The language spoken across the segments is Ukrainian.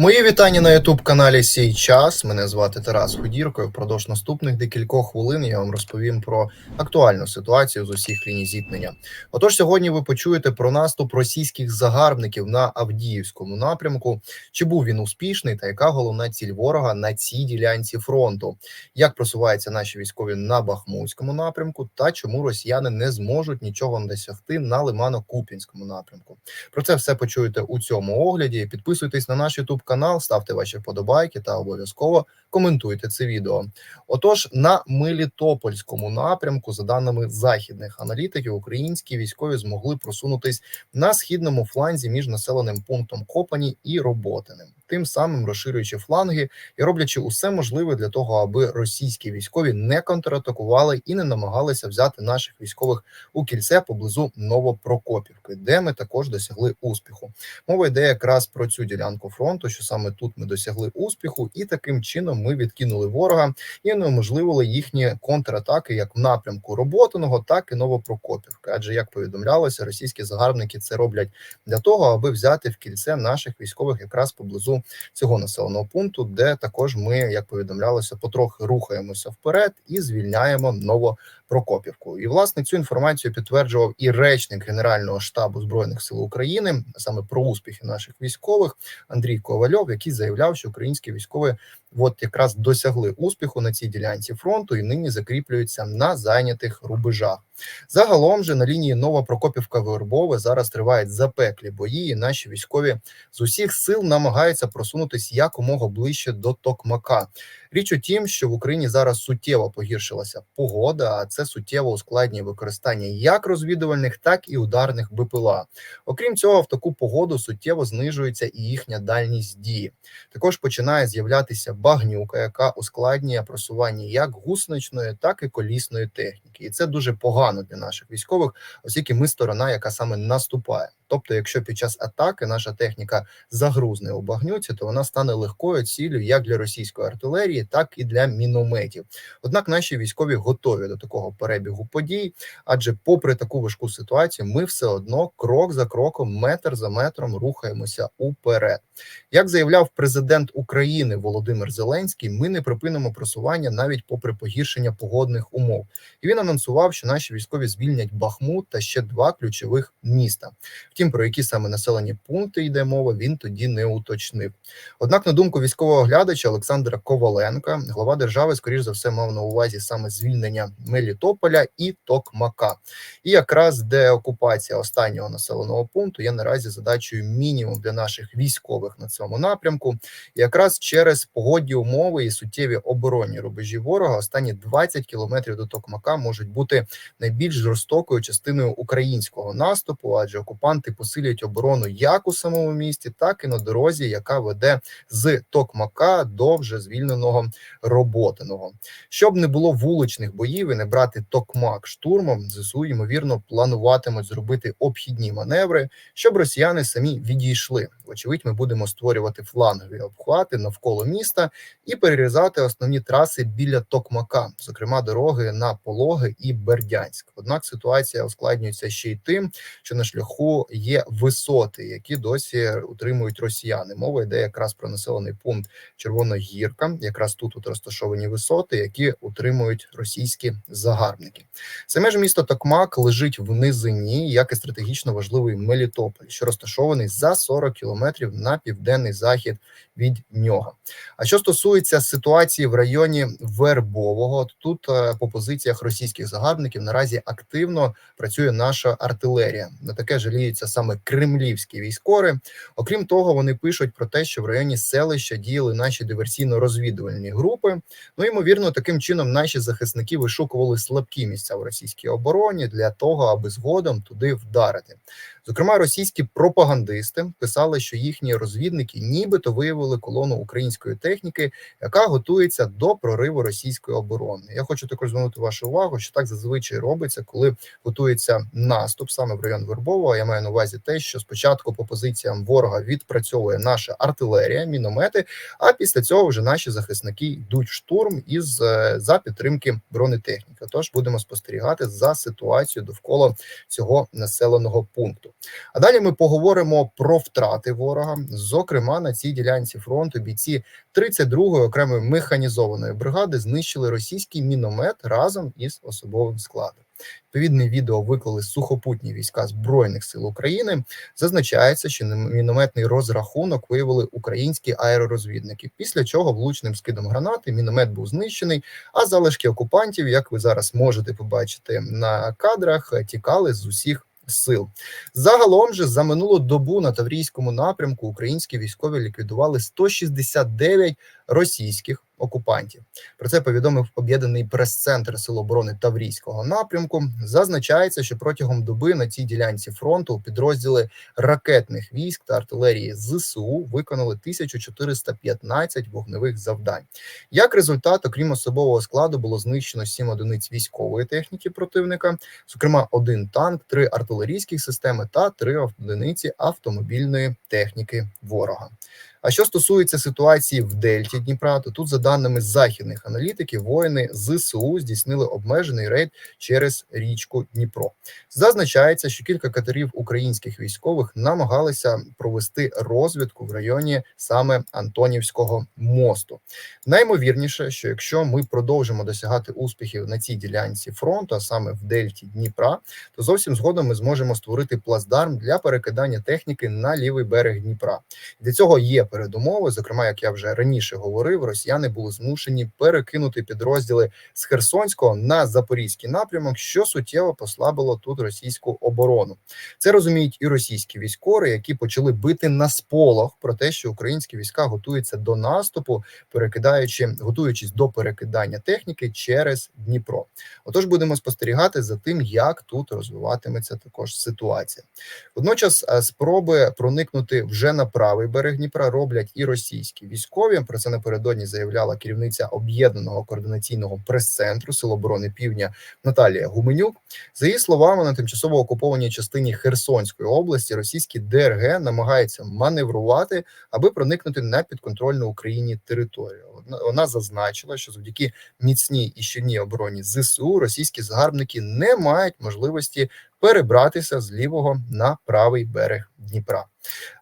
Мої вітання на youtube каналі Сій час. Мене звати Тарас Худірко. Впродовж наступних декількох хвилин я вам розповім про актуальну ситуацію з усіх ліній зіткнення. Отож, сьогодні ви почуєте про наступ російських загарбників на Авдіївському напрямку. Чи був він успішний, та яка головна ціль ворога на цій ділянці фронту? Як просуваються наші військові на Бахмутському напрямку, та чому росіяни не зможуть нічого досягти на Лимано-Купінському напрямку? Про це все почуєте у цьому огляді. Підписуйтесь на наш YouTube канал, ставте ваші вподобайки та обов'язково коментуйте це відео. Отож, на Мелітопольському напрямку, за даними західних аналітиків, українські військові змогли просунутись на східному фланзі між населеним пунктом Копані і Роботиним, тим самим розширюючи фланги і роблячи усе можливе для того, аби російські військові не контратакували і не намагалися взяти наших військових у кільце поблизу Новопрокопівки, де ми також досягли успіху. Мова йде якраз про цю ділянку фронту, що саме тут ми досягли успіху, і таким чином ми відкинули ворога і унеможливили їхні контратаки як в напрямку Роботиного, так і Новопрокопівки. Адже як повідомлялося, російські загарбники це роблять для того, аби взяти в кільце наших військових якраз поблизу цього населеного пункту, де також ми, як повідомлялося, потрохи рухаємося вперед і звільняємо Новопрокопівку. І власне цю інформацію підтверджував і речник Генерального штабу збройних сил України саме про успіхи наших військових Андрій Ковальов, який заявляв, що українські військові от якраз досягли успіху на цій ділянці фронту і нині закріплюються на зайнятих рубежах. Загалом же на лінії Нова Прокопівка Вербове зараз тривають запеклі бої. і Наші військові з усіх сил намагаються просунутися якомога ближче до Токмака. Річ у тім, що в Україні зараз суттєво погіршилася погода, а це суттєво ускладнює використання як розвідувальних, так і ударних БПЛА. Окрім цього, в таку погоду суттєво знижується і їхня дальність дії. Також починає з'являтися багнюка, яка ускладнює просування як гусеничної, так і колісної техніки, і це дуже погано для наших військових, оскільки ми сторона, яка саме наступає. Тобто, якщо під час атаки наша техніка загрузне у багнюці, то вона стане легкою ціллю як для російської артилерії, так і для мінометів. Однак наші військові готові до такого перебігу подій, адже, попри таку важку ситуацію, ми все одно крок за кроком, метр за метром рухаємося уперед. Як заявляв президент України Володимир Зеленський, ми не припинимо просування навіть попри погіршення погодних умов. І він анонсував, що наші військові звільнять Бахмут та ще два ключових міста. Втім, про які саме населені пункти йде мова, він тоді не уточнив. Однак, на думку військового оглядача Олександра Коваленка, глава держави, скоріш за все, мав на увазі саме звільнення Мелітополя і Токмака. І якраз деокупація останнього населеного пункту є наразі задачею мінімум для наших військових на цьому напрямку. І якраз через погодні умови і суттєві оборонні рубежі ворога останні 20 кілометрів до Токмака можуть бути найбільш жорстокою частиною українського наступу, адже окупанти посилюють оборону як у самому місті, так і на дорозі, яка веде з Токмака до вже звільненого роботиного. Щоб не було вуличних боїв і не брати Токмак штурмом, зсу ймовірно плануватимуть зробити обхідні маневри, щоб росіяни самі відійшли. Вочевидь, ми будемо створювати флангові обхвати навколо міста і перерізати основні траси біля Токмака, зокрема дороги на Пологи і Бердянськ. Однак ситуація ускладнюється ще й тим, що на шляху є висоти, які досі утримують росіяни. Мова йде якраз про населений пункт Червоногірка. Якраз тут от розташовані висоти, які утримують російські загарбники. Саме ж місто Токмак лежить в низині, як і стратегічно важливий Мелітополь, що розташований за 40 кілометрів на південний захід від нього. А що стосується ситуації в районі Вербового, тут е, по позиціях російських загарбників наразі активно працює наша артилерія. На таке жаліються саме кремлівські військові. Окрім того, вони пишуть про те, що в районі селища діяли наші диверсійно-розвідувальні групи. Ну ймовірно, таким чином наші захисники вишукували слабкі місця в російській обороні для того, аби згодом туди вдарити. Зокрема, російські пропагандисти писали, що їхні розвідники нібито виявили колону української техніки, яка готується до прориву російської оборони. Я хочу також звернути вашу увагу, що так зазвичай робиться, коли готується наступ саме в район Вербового. Я маю на увазі те, що спочатку по позиціям ворога відпрацьовує наша артилерія, міномети. А після цього вже наші захисники йдуть в штурм із е, за підтримки бронетехніки. Тож будемо спостерігати за ситуацією довкола цього населеного пункту. А далі ми поговоримо про втрати ворога. Зокрема, на цій ділянці фронту бійці 32-ї окремої механізованої бригади знищили російський міномет разом із особовим складом. Відповідне відео виклали сухопутні війська збройних сил України. Зазначається, що мінометний розрахунок виявили українські аеророзвідники. Після чого влучним скидом гранати міномет був знищений. А залишки окупантів, як ви зараз можете побачити на кадрах, тікали з усіх. Сил. Загалом же за минулу добу на Таврійському напрямку українські військові ліквідували 169 російських окупантів. Про це повідомив об'єднаний прес-центр Сил оборони Таврійського напрямку. Зазначається, що протягом доби на цій ділянці фронту підрозділи ракетних військ та артилерії ЗСУ виконали 1415 вогневих завдань. Як результат, окрім особового складу, було знищено 7 одиниць військової техніки противника, зокрема, один танк, три артилерійські системи та три одиниці автомобільної техніки ворога. А що стосується ситуації в Дельті Дніпра, то тут, за даними західних аналітиків, воїни ЗСУ здійснили обмежений рейд через річку Дніпро. Зазначається, що кілька катерів українських військових намагалися провести розвідку в районі саме Антонівського мосту. Наймовірніше, що якщо ми продовжимо досягати успіхів на цій ділянці фронту, а саме в Дельті Дніпра, то зовсім згодом ми зможемо створити плацдарм для перекидання техніки на лівий берег Дніпра. Для цього є передумови. Зокрема, як я вже раніше говорив, росіяни були змушені перекинути підрозділи з Херсонського на запорізький напрямок, що суттєво послабило тут російську оборону. Це розуміють і російські військові, які почали бити на сполох про те, що українські війська готуються до наступу, перекидаючи, готуючись до перекидання техніки через Дніпро. Отож, будемо спостерігати за тим, як тут розвиватиметься також ситуація. Водночас е, спроби проникнути вже на правий берег Дніпра роблять і російські військові. Про це напередодні заявляла керівниця об'єднаного координаційного прес-центру Сил оборони Півдня Наталія Гуменюк. За її словами, на тимчасово окупованій частині Херсонської області російські ДРГ намагаються маневрувати, аби проникнути на підконтрольну Україні територію. Вона зазначила, що завдяки міцній і щільній обороні зсу російські загарбники не мають можливості перебратися з лівого на правий берег Дніпра.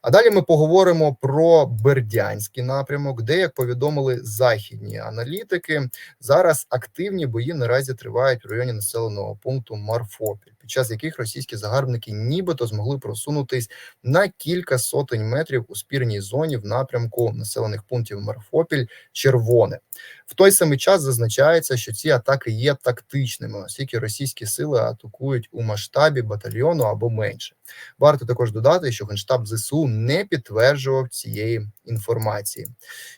А далі ми поговоримо про Бердянський напрямок, де, як повідомили західні аналітики, зараз активні бої наразі тривають в районі населеного пункту Марфопіль, під час яких російські загарбники нібито змогли просунутись на кілька сотень метрів у спірній зоні в напрямку населених пунктів Марфопіль, Червоне. В той самий час зазначається, що ці атаки є тактичними, оскільки російські сили атакують у масштабі батальйону або менше. Варто також додати, що генштаб ЗСУ не підтверджував цієї інформації.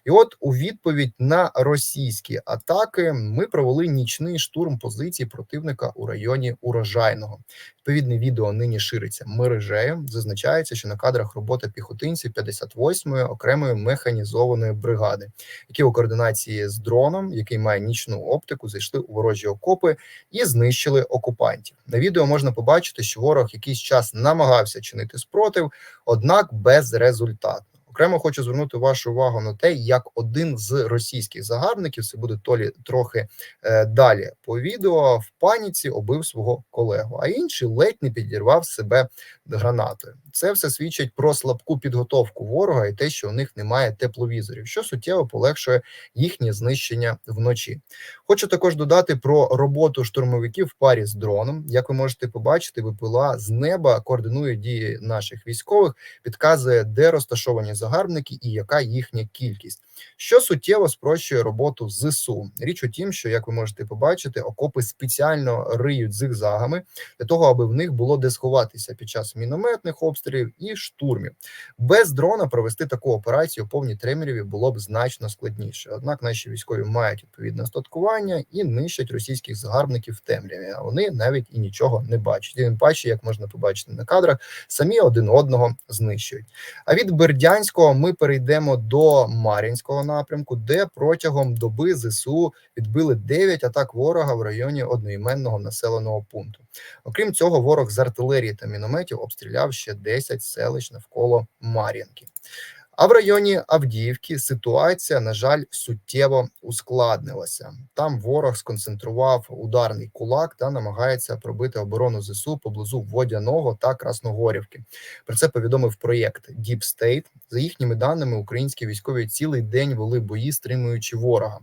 І от у відповідь на російські атаки ми провели нічний штурм позицій противника у районі урожайного. Відповідне відео нині шириться мережею. Зазначається, що на кадрах робота піхотинців 58-ї окремої механізованої бригади, які у координації з дроном, який має нічну оптику, зайшли у ворожі окопи і знищили окупантів. На відео можна побачити, що ворог якийсь час намагався чинити спротив, однак безрезультатно. Окремо хочу звернути вашу увагу на те, як один з російських загарбників це буде толі трохи е, далі по відео в паніці обив свого колегу, а інший ледь не підірвав себе гранатою. Це все свідчить про слабку підготовку ворога і те, що у них немає тепловізорів, що суттєво полегшує їхнє знищення вночі. Хочу також додати про роботу штурмовиків в парі з дроном. Як ви можете побачити, ВПЛА з неба координує дії наших військових, підказує, де розташовані загарбники і яка їхня кількість, що суттєво спрощує роботу зсу. Річ у тім, що як ви можете побачити, окопи спеціально риють зигзагами для того, аби в них було де сховатися під час мінометних обстрілів і штурмів. Без дрона провести таку операцію у повній Треміріві було б значно складніше. Однак наші військові мають відповідне остаткування і нищать російських загарбників в темряві. А вони навіть і нічого не бачать. Тим паче, як можна побачити на кадрах, самі один одного знищують. А від Бердянського ми перейдемо до Мар'їнського напрямку, де протягом доби зсу відбили 9 атак ворога в районі одноіменного населеного пункту. Окрім цього, ворог з артилерії та мінометів обстріляв ще 10 селищ навколо Мар'їнки. А в районі Авдіївки ситуація, на жаль, суттєво ускладнилася. Там ворог сконцентрував ударний кулак та намагається пробити оборону ЗСУ поблизу Водяного та Красногорівки. Про це повідомив проєкт Deep State. За їхніми даними, українські військові цілий день вели бої, стримуючи ворога.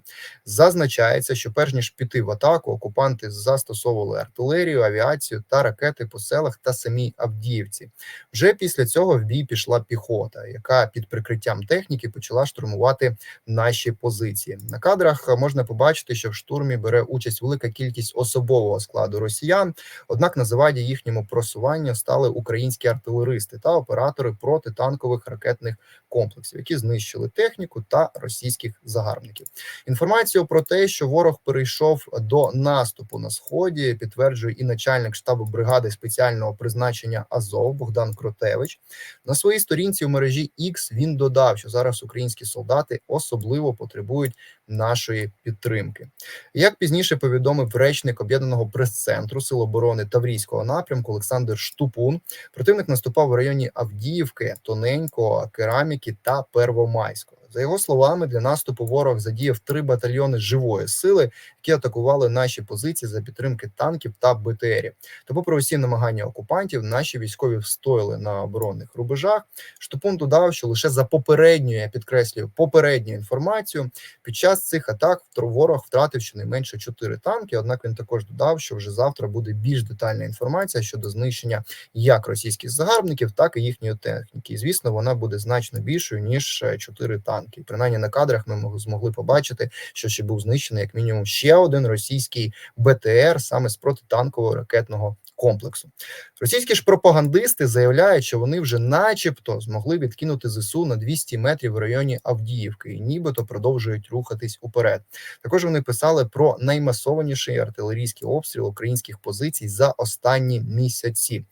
Зазначається, що перш ніж піти в атаку, окупанти застосовували артилерію, авіацію та ракети по селах та самій Авдіївці. Вже після цього в бій пішла піхота, яка під прикриттям техніки почала штурмувати наші позиції. На кадрах можна побачити, що в штурмі бере участь велика кількість особового складу росіян. Однак на заваді їхньому просуванню стали українські артилеристи та оператори протитанкових ракетних комплексів, які знищили техніку та російських загарбників. Інформацію про те, що ворог перейшов до наступу на сході, підтверджує і начальник штабу бригади спеціального призначення Азов Богдан Кротевич. На своїй сторінці у мережі X він додав, що зараз українські солдати особливо потребують нашої підтримки. Як пізніше повідомив речник об'єднаного прес-центру Сил оборони Таврійського напрямку Олександр Штупун, противник наступав в районі Авдіївки, Тоненького, Кераміки та Первомайського. За його словами, для наступу ворог задіяв три батальйони живої сили, які атакували наші позиції за підтримки танків та БТРів. Та, попри усі намагання окупантів, наші військові встояли на оборонних рубежах. Штупун додав, що лише за попередньою, я підкреслюю, попередню інформацію під час цих атак ворог втратив щонайменше чотири танки. Однак він також додав, що вже завтра буде більш детальна інформація щодо знищення як російських загарбників, так і їхньої техніки. І звісно, вона буде значно більшою ніж чотири танки. Принаймні на кадрах ми змогли побачити, що ще був знищений як мінімум ще один російський БТР саме з протитанкового ракетного комплексу. Російські ж пропагандисти заявляють, що вони вже, начебто, змогли відкинути зсу на 200 метрів в районі Авдіївки, і нібито продовжують рухатись уперед. Також вони писали про наймасованіший артилерійський обстріл українських позицій за останні місяці.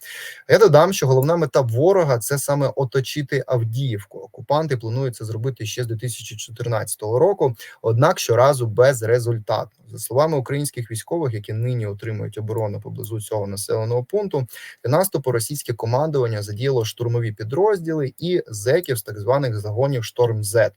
Я додам, що головна мета ворога це саме оточити Авдіївку. Окупанти планують це зробити ще з 2014 року, однак щоразу безрезультатно. За словами українських військових, які нині отримують оборону поблизу цього населеного пункту, для наступу російське командування задіяло штурмові підрозділи і зеків з так званих загонів Шторм З.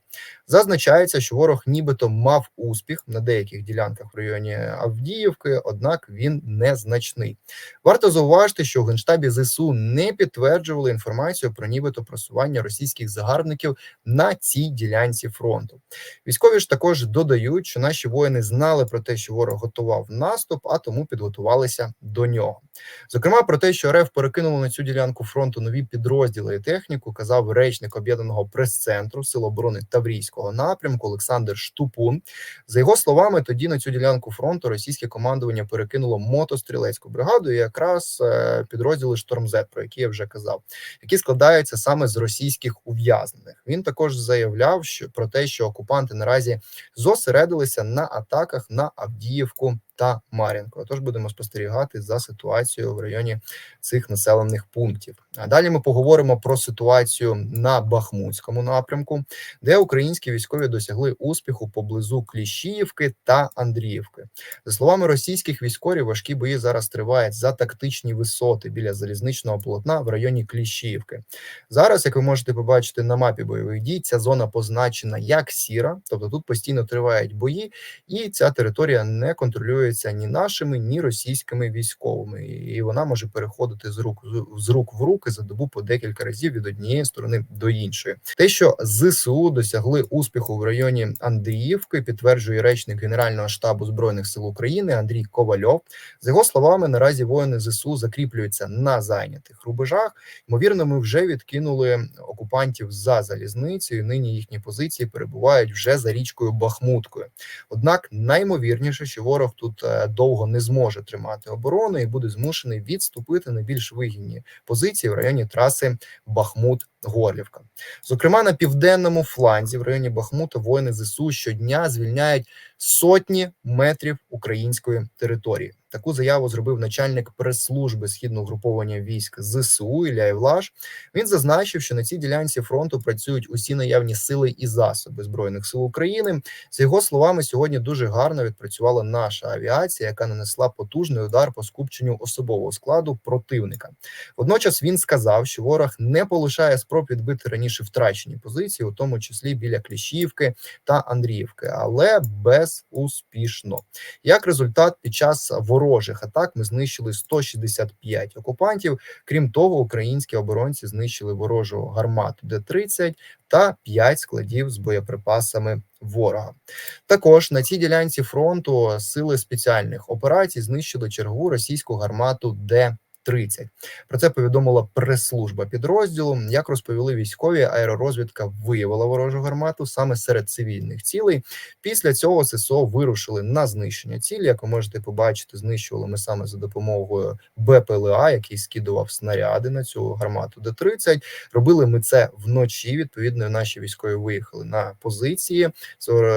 Зазначається, що ворог нібито мав успіх на деяких ділянках в районі Авдіївки, однак він незначний. Варто зауважити, що в генштабі ЗСУ не підтверджували інформацію про нібито просування російських загарбників на цій ділянці фронту. Військові ж також додають, що наші воїни знали про те, що ворог готував наступ, а тому підготувалися до нього. Зокрема, про те, що РФ перекинуло на цю ділянку фронту нові підрозділи і техніку, казав речник об'єднаного прес-центру Сил оборони Таврійського напрямку Олександр Штупун. За його словами, тоді на цю ділянку фронту російське командування перекинуло мотострілецьку бригаду, і якраз е, підрозділи Штормзет, про які я вже казав, які складаються саме з російських ув'язнених. Він також заявляв, що про те, що окупанти наразі зосередилися на атаках на Авдіївку та Мар'їнко. Тож будемо спостерігати за ситуацією в районі цих населених пунктів. А далі ми поговоримо про ситуацію на Бахмутському напрямку, де українські військові досягли успіху поблизу Кліщіївки та Андріївки. За словами російських військових, важкі бої зараз тривають за тактичні висоти біля залізничного полотна в районі Кліщіївки. Зараз, як ви можете побачити на мапі бойових дій, ця зона позначена як сіра, тобто тут постійно тривають бої, і ця територія не контролює контролюється ні нашими, ні російськими військовими, і вона може переходити з рук з рук в руки за добу по декілька разів від однієї сторони до іншої. Те, що зсу досягли успіху в районі Андріївки, підтверджує речник Генерального штабу збройних сил України Андрій Ковальов. З його словами, наразі воїни зсу закріплюються на зайнятих рубежах. Ймовірно, ми вже відкинули окупантів за залізницею. Нині їхні позиції перебувають вже за річкою Бахмуткою. Однак наймовірніше, що ворог тут Е, довго не зможе тримати оборону і буде змушений відступити на більш вигідні позиції в районі траси Бахмут. Горлівка, зокрема на південному фланзі в районі Бахмута воїни зсу щодня звільняють сотні метрів української території. Таку заяву зробив начальник прес-служби східного груповання військ ЗСУ Ілля Євлаш. Він зазначив, що на цій ділянці фронту працюють усі наявні сили і засоби збройних сил України. За його словами, сьогодні дуже гарно відпрацювала наша авіація, яка нанесла потужний удар по скупченню особового складу противника. Водночас він сказав, що ворог не полишає спроб відбити раніше втрачені позиції, у тому числі біля Кліщівки та Андріївки, але безуспішно. Як результат, під час ворожих атак ми знищили 165 окупантів. Крім того, українські оборонці знищили ворожу гармату Д-30 та 5 складів з боєприпасами ворога. Також на цій ділянці фронту сили спеціальних операцій знищили чергову російську гармату Д. 30. Про це повідомила прес-служба підрозділу. Як розповіли військові, аеророзвідка виявила ворожу гармату саме серед цивільних цілей. Після цього ССО вирушили на знищення цілі. Як ви можете побачити, знищували ми саме за допомогою БПЛА, який скидував снаряди на цю гармату. Д-30. робили ми це вночі. Відповідно, наші військові виїхали на позиції,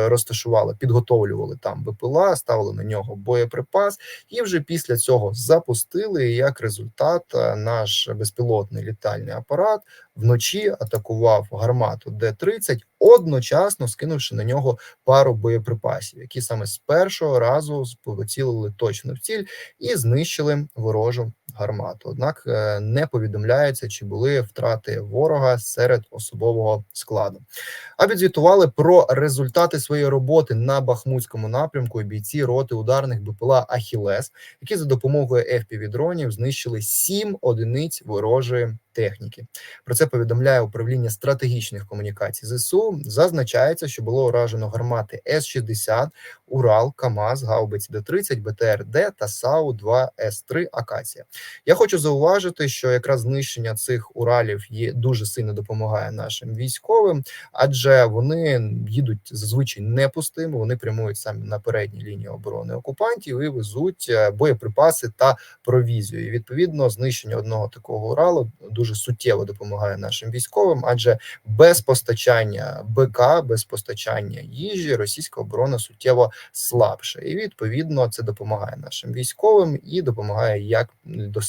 розташували, підготовлювали там БПЛА, ставили на нього боєприпас, і вже після цього запустили як результат результат е, наш безпілотний літальний апарат вночі атакував гармату Д-30, одночасно скинувши на нього пару боєприпасів, які саме з першого разу поцілили точно в ціль і знищили ворожу гармату. Однак е, не повідомляється, чи були втрати ворога серед особового складу. А відзвітували про результати своєї роботи на Бахмутському напрямку. Бійці роти ударних БПЛА Ахілес, які за допомогою fpv дронів знищили сім одиниць ворожої техніки. Про це повідомляє управління стратегічних комунікацій ЗСУ. Зазначається, що було уражено гармати С-60, Урал, Камаз, Гаубиць Д-30, БТР-Д та САУ-2 С-3 Акація. Я хочу зауважити, що якраз знищення цих Уралів є дуже сильно допомагає нашим військовим, адже вони їдуть зазвичай не пустими. Вони прямують саме на передній лінії оборони окупантів і везуть е, боєприпаси та провізію. І Відповідно, знищення одного такого Уралу дуже суттєво допомагає нашим військовим, адже без постачання БК, без постачання їжі, російська оборона суттєво слабша, і відповідно це допомагає нашим військовим і допомагає як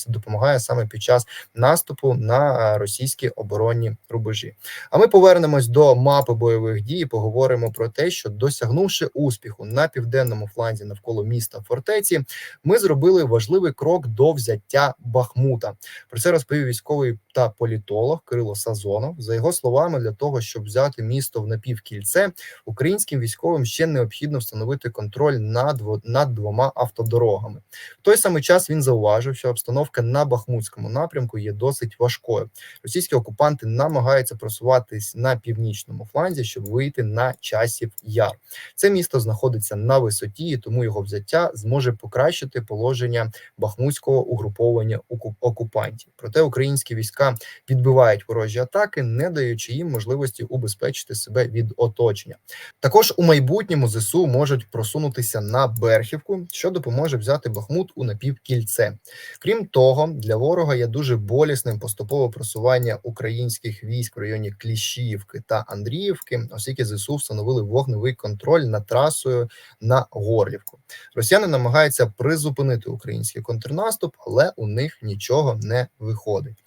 допомагає саме під час наступу на російські оборонні рубежі. А ми повернемось до мапи бойових дій. і Поговоримо про те, що досягнувши успіху на південному фланзі навколо міста фортеці, ми зробили важливий крок до взяття Бахмута. Про це розповів військовий та політолог Кирило Сазонов. За його словами, для того, щоб взяти місто в напівкільце, українським військовим ще необхідно встановити контроль над над двома автодорогами. В той самий час він зауважив, що обстановка на Бахмутському напрямку є досить важкою. Російські окупанти намагаються просуватись на північному фланзі, щоб вийти на часів яр. Це місто знаходиться на висоті, і тому його взяття зможе покращити положення бахмутського угруповання окупантів. Проте українські війська війська відбивають ворожі атаки, не даючи їм можливості убезпечити себе від оточення. Також у майбутньому зсу можуть просунутися на Берхівку, що допоможе взяти Бахмут у напівкільце. Крім того, для ворога є дуже болісним поступове просування українських військ в районі Кліщіївки та Андріївки, оскільки зсу встановили вогневий контроль над трасою на Горлівку. Росіяни намагаються призупинити український контрнаступ, але у них нічого не виходить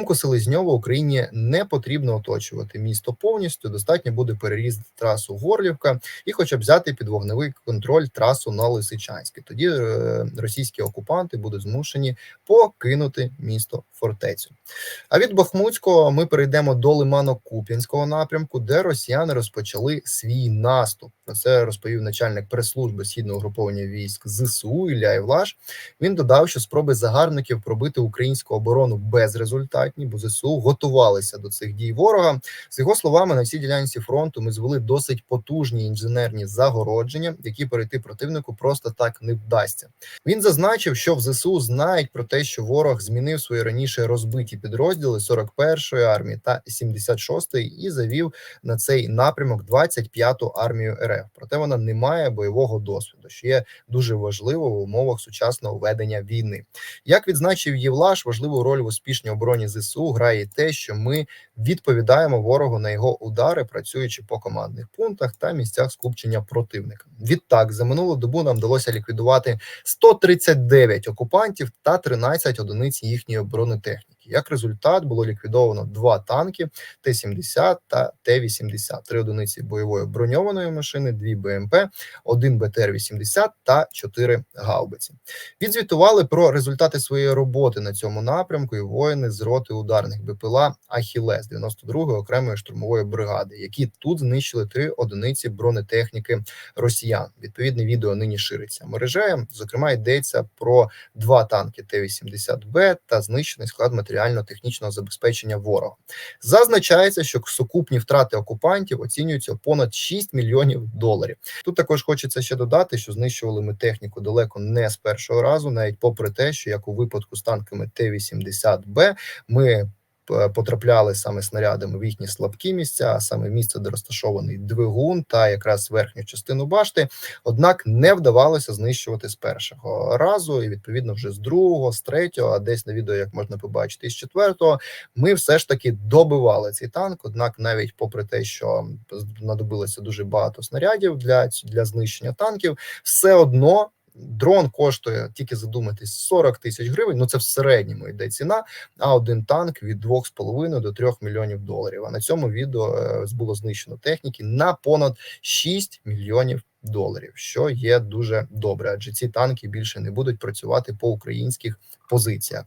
думку Селезньова, Україні не потрібно оточувати місто повністю. Достатньо буде перерізати трасу Горлівка і, хоча б взяти під вогневий контроль трасу на Лисичанське. Тоді е, російські окупанти будуть змушені покинути місто фортецю. А від Бахмутського ми перейдемо до Лимано-Куп'янського напрямку, де росіяни розпочали свій наступ. Про це розповів начальник прес-служби східного угруповання військ ЗСУ Ілля Євлаш. Він додав, що спроби загарбників пробити українську оборону безрезультатні, бо ЗСУ готувалися до цих дій ворога. З його словами, на цій ділянці фронту ми звели досить потужні інженерні загородження, які перейти противнику просто так не вдасться. Він зазначив, що в ЗСУ знають про те, що ворог змінив свої раніше розбиті підрозділи 41-ї армії та 76-ї і завів на цей напрямок 25-ту армію РФ. Проте вона не має бойового досвіду, що є дуже важливо в умовах сучасного ведення війни. Як відзначив Євлаш, важливу роль в успішній обороні зсу грає те, що ми відповідаємо ворогу на його удари, працюючи по командних пунктах та місцях скупчення противника. Відтак за минулу добу нам вдалося ліквідувати 139 окупантів та 13 одиниць їхньої there. Як результат було ліквідовано два танки Т-70 та Т-80, три одиниці бойової броньованої машини, дві БМП, один БТР-80 та чотири гаубиці. Відзвітували про результати своєї роботи на цьому напрямку і воїни з роти ударних БПЛА Ахілес 92-ї окремої штурмової бригади, які тут знищили три одиниці бронетехніки росіян. Відповідне відео нині шириться мережею. Зокрема, йдеться про два танки Т-80Б та знищений склад матеріально-технічного забезпечення ворога. Зазначається, що сукупні втрати окупантів оцінюються понад 6 мільйонів доларів. Тут також хочеться ще додати, що знищували ми техніку далеко не з першого разу, навіть попри те, що як у випадку з танками Т-80Б ми потрапляли саме снарядами в їхні слабкі місця, а саме місце, де розташований двигун та якраз верхню частину башти. Однак не вдавалося знищувати з першого разу, і відповідно вже з другого, з третього, а десь на відео, як можна побачити, і з четвертого, ми все ж таки добивали цей танк. Однак, навіть попри те, що знадобилося дуже багато снарядів для, для знищення танків, все одно. Дрон коштує тільки задуматись 40 тисяч гривень. Ну це в середньому йде ціна. А один танк від 2,5 до 3 мільйонів доларів. А на цьому відео е, було знищено техніки на понад 6 мільйонів доларів, що є дуже добре, адже ці танки більше не будуть працювати по українських позиціях.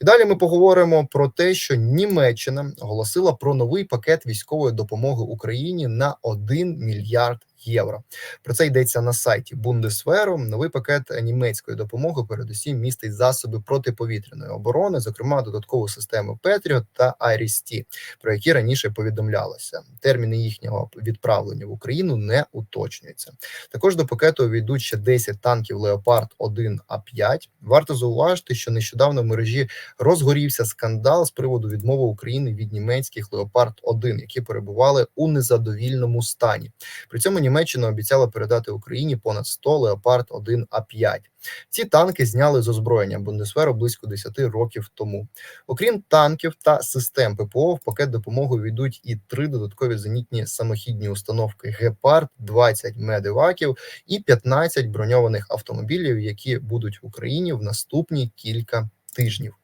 І далі ми поговоримо про те, що Німеччина оголосила про новий пакет військової допомоги Україні на 1 мільярд євро. Про це йдеться на сайті Бундесверу. Новий пакет німецької допомоги, передусім, містить засоби протиповітряної оборони, зокрема додаткову систему Петріот та Айрісті, про які раніше повідомлялося. Терміни їхнього відправлення в Україну не уточнюються. Також до пакету увійдуть ще 10 танків Леопард 1 А 5 Варто зауважити, що нещодавно в мережі розгорівся скандал з приводу відмови України від німецьких Леопард 1 які перебували у незадовільному стані. При цьому Німеччина обіцяла передати Україні понад 100 Леопард 1 А 5 Ці танки зняли з озброєння Бундесверу близько 10 років тому. Окрім танків та систем ППО, в пакет допомоги війдуть і три додаткові зенітні самохідні установки Гепард, 20 медиваків і 15 броньованих автомобілів, які будуть в Україні в наступні кілька тижнів.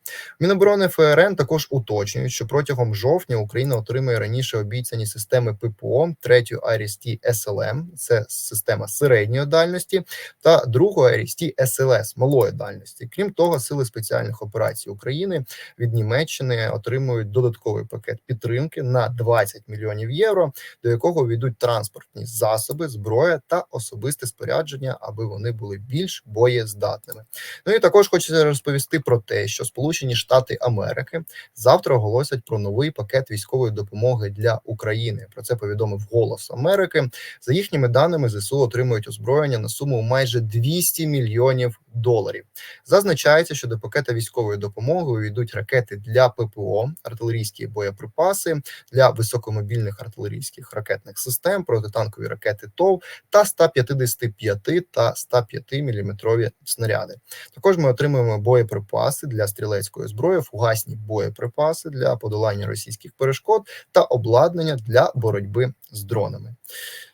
Міноборони ФРН також уточнюють, що протягом жовтня Україна отримає раніше обіцяні системи ППО, третю IRIS-T SLM, це система середньої дальності, та другу IRIS-T SLS малої дальності. Крім того, сили спеціальних операцій України від Німеччини отримують додатковий пакет підтримки на 20 мільйонів євро, до якого війдуть транспортні засоби, зброя та особисте спорядження, аби вони були більш боєздатними. Ну і також хочеться розповісти про те, що сполучені Сполучені Штати Америки завтра оголосять про новий пакет військової допомоги для України. Про це повідомив Голос Америки. За їхніми даними, зсу отримують озброєння на суму майже 200 мільйонів доларів. Зазначається, що до пакета військової допомоги увійдуть ракети для ППО, артилерійські боєприпаси для високомобільних артилерійських ракетних систем, протитанкові ракети ТОВ та 155 та 105 мм снаряди. Також ми отримуємо боєприпаси для стрілецької зброї, фугасні боєприпаси для подолання російських перешкод та обладнання для боротьби з дронами.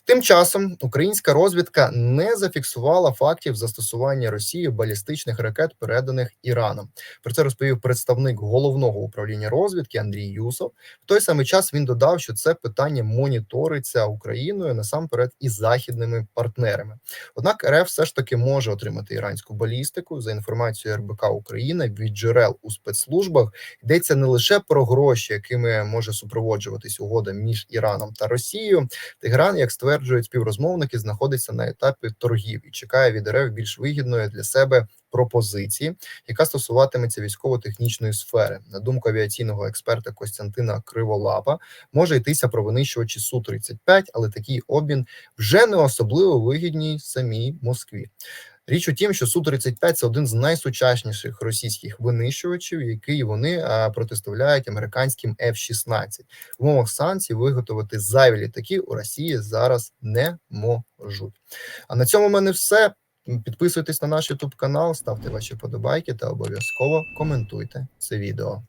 Тим часом українська розвідка не зафіксувала фактів застосування Росії балістичних ракет, переданих Іраном. Про це розповів представник головного управління розвідки Андрій Юсов. В той самий час він додав, що це питання моніториться Україною насамперед і західними партнерами. Однак РФ все ж таки може отримати іранську балістику за інформацією РБК Україна від джерел у спецслужбах. Йдеться не лише про гроші, якими може супроводжуватись угода між Іраном та Росією. Тегеран, як стверджує стверджують співрозмовники, знаходиться на етапі торгів і чекає від РФ більш вигідної для себе пропозиції, яка стосуватиметься військово-технічної сфери. На думку авіаційного експерта Костянтина Криволапа, може йтися про винищувачі су 35 але такий обмін вже не особливо вигідній самій Москві. Річ у тім, що су 35 це один з найсучасніших російських винищувачів, який вони протиставляють американським F-16. В умовах санкцій виготовити зайві літаки у Росії зараз не можуть. А на цьому в мене все. Підписуйтесь на наш YouTube канал, ставте ваші подобайки та обов'язково коментуйте це відео.